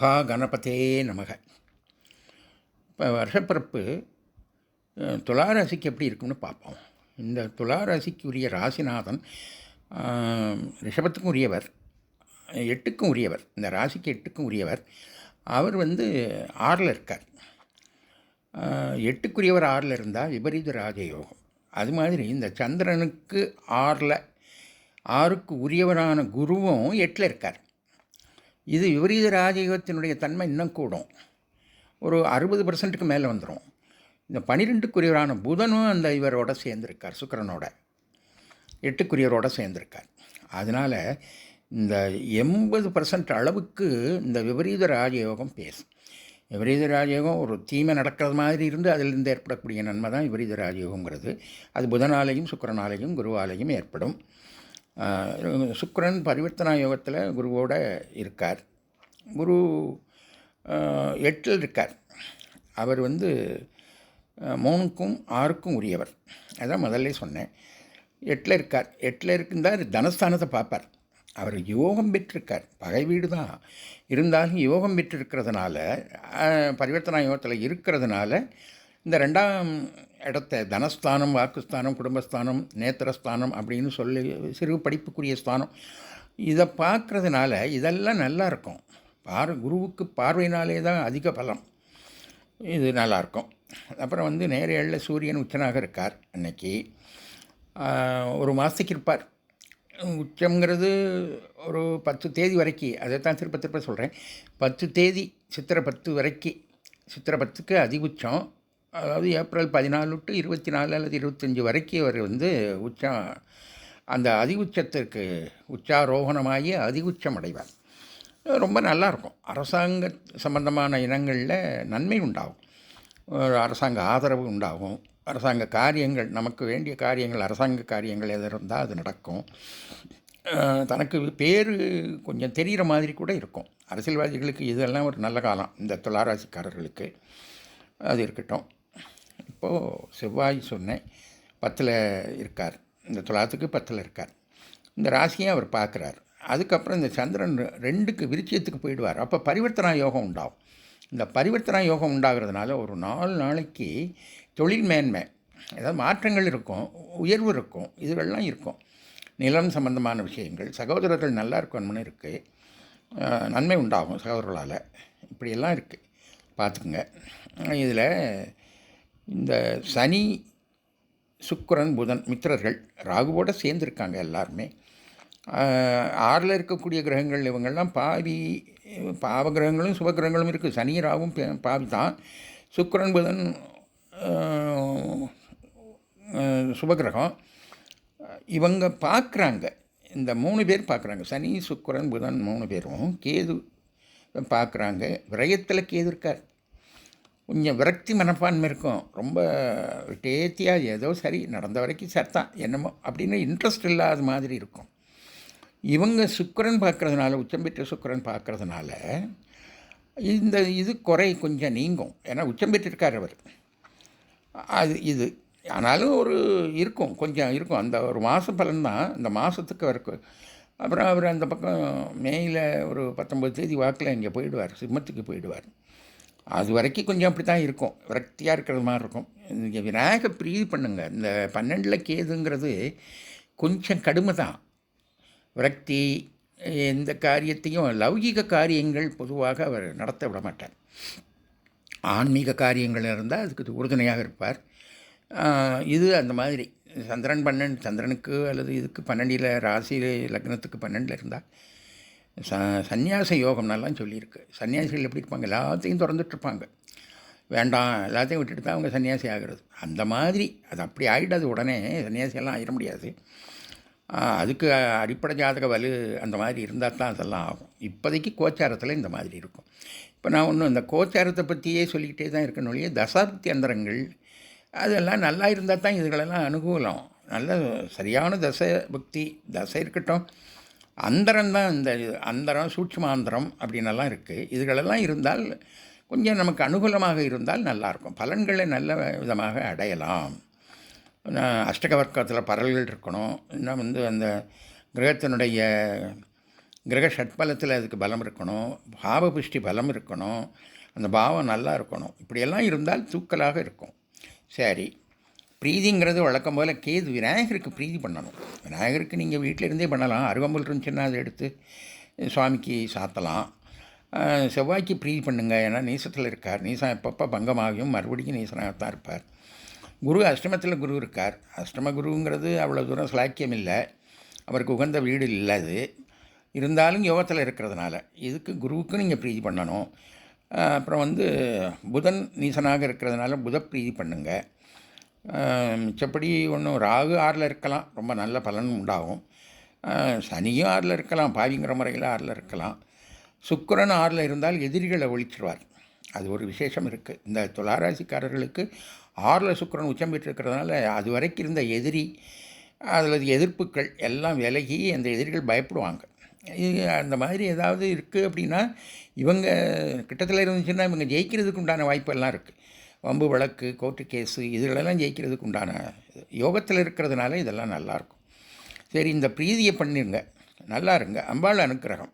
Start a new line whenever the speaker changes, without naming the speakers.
மகா கணபதே நமக. இப்போ வருஷப்பிறப்பு துளாராசிக்கு துலா ராசிக்கு எப்படி இருக்கும்னு பார்ப்போம். இந்த துலா ராசிக்கு உரிய ராசிநாதன் ரிஷபத்துக்கும் உரியவர் எட்டுக்கும் உரியவர் இந்த ராசிக்கு எட்டுக்கும் உரியவர். அவர் வந்து ஆறில் இருக்கார். எட்டுக்குரியவர் ஆறில் இருந்தால் விபரீத ராஜயோகம். அது மாதிரி இந்த சந்திரனுக்கு ஆறில் ஆறுக்கு உரியவரான குருவும் எட்டில் இருக்கார். இது விபரீத ராஜயோகத்தினுடைய தன்மை இன்னும் கூடும். ஒரு அறுபது பர்சன்ட்டுக்கு மேலே வந்துடும் இந்த பன்னிரெண்டுக்குரியவரான புதனும் அந்த இவரோட சேர்ந்துருக்கார் சுக்கரனோட. எட்டுக்குரியவரோட சேர்ந்துருக்கார். அதனால் இந்த எண்பது பர்சன்ட் அளவுக்கு இந்த விபரீத ராஜயோகம் பேசும் விபரீத ராஜயோகம் ஒரு தீமை நடக்கிறது மாதிரி இருந்து அதிலிருந்து ஏற்படக்கூடிய நன்மை தான் விபரீத ராஜயோகங்கிறது. அது புதனாலையும் சுக்கிரனாலையும் குருவாலையும் ஏற்படும். சுக்கரன் பரிவர்த்தனா யோகத்தில் குருவோட இருக்கார். குரு எட்டில் இருக்கார். அவர் வந்து மூணுக்கும் ஆறுக்கும் உரியவர். அதான் முதல்ல சொன்னேன். எட்டில் இருக்கார். எட்டில் இருக்குந்தார் தனஸ்தானத்தை பார்ப்பார். அவர் யோகம் பெற்றிருக்கார். பகை வீடு தான். இருந்தாலும் யோகம் பெற்றிருக்கிறதுனால பரிவர்த்தனா யோகத்தில் இருக்கிறதுனால இந்த ரெண்டாம் இடத்த தனஸ்தானம் வாக்குஸ்தானம் குடும்பஸ்தானம் நேத்திரஸ்தானம் அப்படின்னு சொல்லி சிறு படிப்புக்குரிய ஸ்தானம். இதை பார்க்குறதுனால இதெல்லாம் நல்லா இருக்கும் பார் குருவுக்கு பார்வையினாலே தான் அதிக பலம். இது நல்லாயிருக்கும். அப்புறம் வந்து நேரேழில் சூரியன் உச்சனாக இருக்கார் அன்னைக்கு. ஒரு மாதத்துக்கு இருப்பார். உச்சங்கிறது ஒரு பத்து தேதி வரைக்கும் அதை தான் திருப்ப திருப்ப சொல்கிறேன். பத்து தேதி சித்திரை பத்து வரைக்கும் சித்திரை பத்துக்கு அதிகுச்சம். அதாவது ஏப்ரல் பதினாலு டு இருபத்தி நாலு அல்லது இருபத்தஞ்சி வரைக்கும் அவர் வந்து உச்சம் அந்த அதி உச்சத்திற்கு உச்சாரோகணமாகி அதிகுச்சம் அடைவார் ரொம்ப நல்லாயிருக்கும். அரசாங்க சம்பந்தமான இனங்களில் நன்மை உண்டாகும். அரசாங்க ஆதரவு உண்டாகும். அரசாங்க காரியங்கள் நமக்கு வேண்டிய காரியங்கள் அரசாங்க காரியங்கள் எது இருந்தால் அது நடக்கும். தனக்கு பேர் கொஞ்சம் தெரிகிற மாதிரி கூட இருக்கும். அரசியல்வாதிகளுக்கு இதெல்லாம் ஒரு நல்ல காலம். இந்த துளாராசிக்காரர்களுக்கு அது இருக்கட்டும். இப்போது செவ்வாய் சொன்னேன் பத்தில் இருக்கார். இந்த துலாத்துக்கு பத்தில் இருக்கார். இந்த ராசியை அவர் பார்க்குறார். அதுக்கப்புறம் இந்த சந்திரன் ரெண்டுக்கு விருச்சியத்துக்கு போயிடுவார். அப்போ பரிவர்த்தனா யோகம் உண்டாகும். இந்த பரிவர்த்தனா யோகம் உண்டாகிறதுனால ஒரு நாலு நாளைக்கு தொழில் மேன்மை ஏதாவது மாற்றங்கள் இருக்கும் உயர்வு இருக்கும் இதுகள்லாம் இருக்கும். நிலம் சம்பந்தமான விஷயங்கள் சகோதரர்கள் நல்லா இருக்கணும்னு இருக்குது நன்மை உண்டாகும் சகோதரர்களால். இப்படியெல்லாம் இருக்குது பார்த்துக்குங்க. இதில் இந்த சனி சுக்கரன் புதன் மித்திரர்கள் ராகுவோட சேர்ந்துருக்காங்க எல்லாருமே. ஆறில் இருக்கக்கூடிய கிரகங்கள் இவங்கெல்லாம் பாவி பாவ கிரகங்களும் சுப கிரகங்களும் இருக்குது சனி ராகும் பே- பாவி தான். சுக்கரன் புதன் சுபகிரகம் இவங்க பார்க்குறாங்க. இந்த மூணு பேர் பார்க்குறாங்க. சனி சுக்கிரன் புதன் மூணு பேரும் கேது பார்க்குறாங்க. விரயத்தில் கேது இருக்கார். கொஞ்சம் விரக்தி மனப்பான்மை இருக்கும். ரொம்ப டேத்தியாக ஏதோ சரி நடந்த வரைக்கும் சத்தான் என்னமோ அப்படின்னு இன்ட்ரெஸ்ட் இல்லாத மாதிரி இருக்கும். இவங்க சுக்கிரன் பார்க்கறதுனால உச்சம் பெற்ற சுக்கிரன் பார்க்குறதுனால இந்த இது குறை கொஞ்சம் நீங்கும். ஏன்னா உச்சம் பெற்றிருக்கார் அவர். அது இது. ஆனாலும் ஒரு இருக்கும் கொஞ்சம் இருக்கும். அந்த ஒரு மாத பலன்தான் இந்த மாதத்துக்கு அவருக்கு. அப்புறம் அவர் அந்த பக்கம் மேயில் ஒரு பத்தொம்பது தேதி வாக்கில் இங்கே போயிடுவார் சிம்மத்துக்கு போயிடுவார். அது வரைக்கும் கொஞ்சம் அப்படி தான் இருக்கும். விரக்தியாக இருக்கிறது மாதிரி இருக்கும். இங்கே விநாயக பிரீதி பண்ணுங்க. இந்த பன்னெண்டில் கேதுங்கிறது கொஞ்சம் கடுமை தான் விரக்தி எந்த காரியத்தையும் லௌகிக காரியங்கள் பொதுவாக அவர் நடத்த விட மாட்டார். ஆன்மீக காரியங்கள் இருந்தால் அதுக்கு உறுதுணையாக இருப்பார். இது அந்த மாதிரி. சந்திரன் பன்னெண்டு சந்திரனுக்கு அல்லது இதுக்கு பன்னெண்டில் ராசி லக்னத்துக்கு பன்னெண்டில் இருந்தால் ச சந்நியாச யோகம்னெல்லாம் சொல்லியிருக்கு. சன்னியாசிகள் எப்படி இருப்பாங்க? எல்லாத்தையும் திறந்துட்டுருப்பாங்க வேண்டாம் எல்லாத்தையும் விட்டுட்டு தான் அவங்க சன்னியாசி ஆகிறது. அந்த மாதிரி அது அப்படி ஆகிடாது உடனே சன்னியாசியெல்லாம் ஆயிட முடியாது. அதுக்கு அடிப்படை ஜாதக வலு அந்த மாதிரி இருந்தால் தான் அதெல்லாம் ஆகும். இப்போதைக்கு கோச்சாரத்தில் இந்த மாதிரி இருக்கும். இப்போ நான் ஒன்றும் இந்த கோச்சாரத்தை பற்றியே சொல்லிக்கிட்டே தான் இருக்கணும் ஒழிய தசாப்தி அந்தரங்கள் அதெல்லாம் நல்லா இருந்தால் தான் இதுகளெல்லாம் அனுகூலம். நல்ல சரியான தசை புக்தி தசை இருக்கட்டும். அந்தரம் தான் இந்த அந்தரம் சூட்சுமாந்தரம் அப்படின்னெல்லாம் இருக்குது இதுகளெல்லாம் இருந்தால் கொஞ்சம் நமக்கு அனுகூலமாக இருந்தால் நல்லாயிருக்கும். பலன்களை நல்ல விதமாக அடையலாம். அஷ்டகவர்க்கத்தில் பரல்கள் இருக்கணும். இன்னும் வந்து அந்த கிரகத்தினுடைய கிரக ஷட்பலத்தில் அதுக்கு பலம் இருக்கணும். பாவபுஷ்டி பலம் இருக்கணும். அந்த பாவம் நல்லா இருக்கணும். இப்படியெல்லாம் இருந்தால் தூக்கலாக இருக்கும். சரி. பிரீதிங்கிறது வழக்கம் போல் கேது விநாயகருக்கு பிரீதி பண்ணணும். விநாயகருக்கு நீங்கள் வீட்டில் இருந்தே பண்ணலாம். அருகம்புல் இருந்துச்சுன்னா அதை எடுத்து சுவாமிக்கு சாத்தலாம். செவ்வாய்க்கு பிரீதி பண்ணுங்க. ஏன்னா நீசத்தில் இருக்கார். நீசம் எப்பப்போ பங்கமாகியும் மறுபடியும் நீசனாகத்தான் இருப்பார். குரு அஷ்டமத்தில் குரு இருக்கார். அஷ்டம குருங்கிறது அவ்வளோ தூரம் சிலாக்கியம் இல்லை. அவருக்கு உகந்த வீடு இல்லை அது இருந்தாலும் யோகத்தில் இருக்கிறதுனால இதுக்கு குருவுக்கும் நீங்கள் பிரீதி பண்ணணும். அப்புறம் வந்து புதன் நீசனாக இருக்கிறதுனால புத பிரீதி பண்ணுங்கள் மிச்சப்படி ஒன்றும் ராகு ஆறில் இருக்கலாம். ரொம்ப நல்ல பலன் உண்டாகும். சனியும் ஆறில் இருக்கலாம். பாவிங்கிற முறையில் ஆறில் இருக்கலாம். சுக்கிரன் ஆறில் இருந்தால் எதிரிகளை ஒழிச்சிருவார். அது ஒரு விசேஷம் இருக்குது இந்த துளாராசிக்காரர்களுக்கு ஆறில் சுக்கரன் உச்சம் பெற்றிருக்கிறதுனால அது வரைக்கும் இருந்த எதிரி அதில் எதிர்ப்புகள் எல்லாம் விலகி அந்த எதிரிகள் பயப்படுவாங்க. இது அந்த மாதிரி ஏதாவது இருக்குது அப்படின்னா இவங்க கிட்டத்தில் இருந்துச்சுன்னா இவங்க ஜெயிக்கிறதுக்கு உண்டான வாய்ப்பெல்லாம் இருக்குது வம்பு வழக்கு கோர்ட்டு கேஸு இதிலெல்லாம் ஜெயிக்கிறதுக்கு உண்டான யோகத்தில் இருக்கிறதுனால இதெல்லாம் நல்லாயிருக்கும் சரி இந்த பிரீதியை பண்ணிருங்க. நல்லா இருங்க. அம்பாள் அனுக்கிரகம்.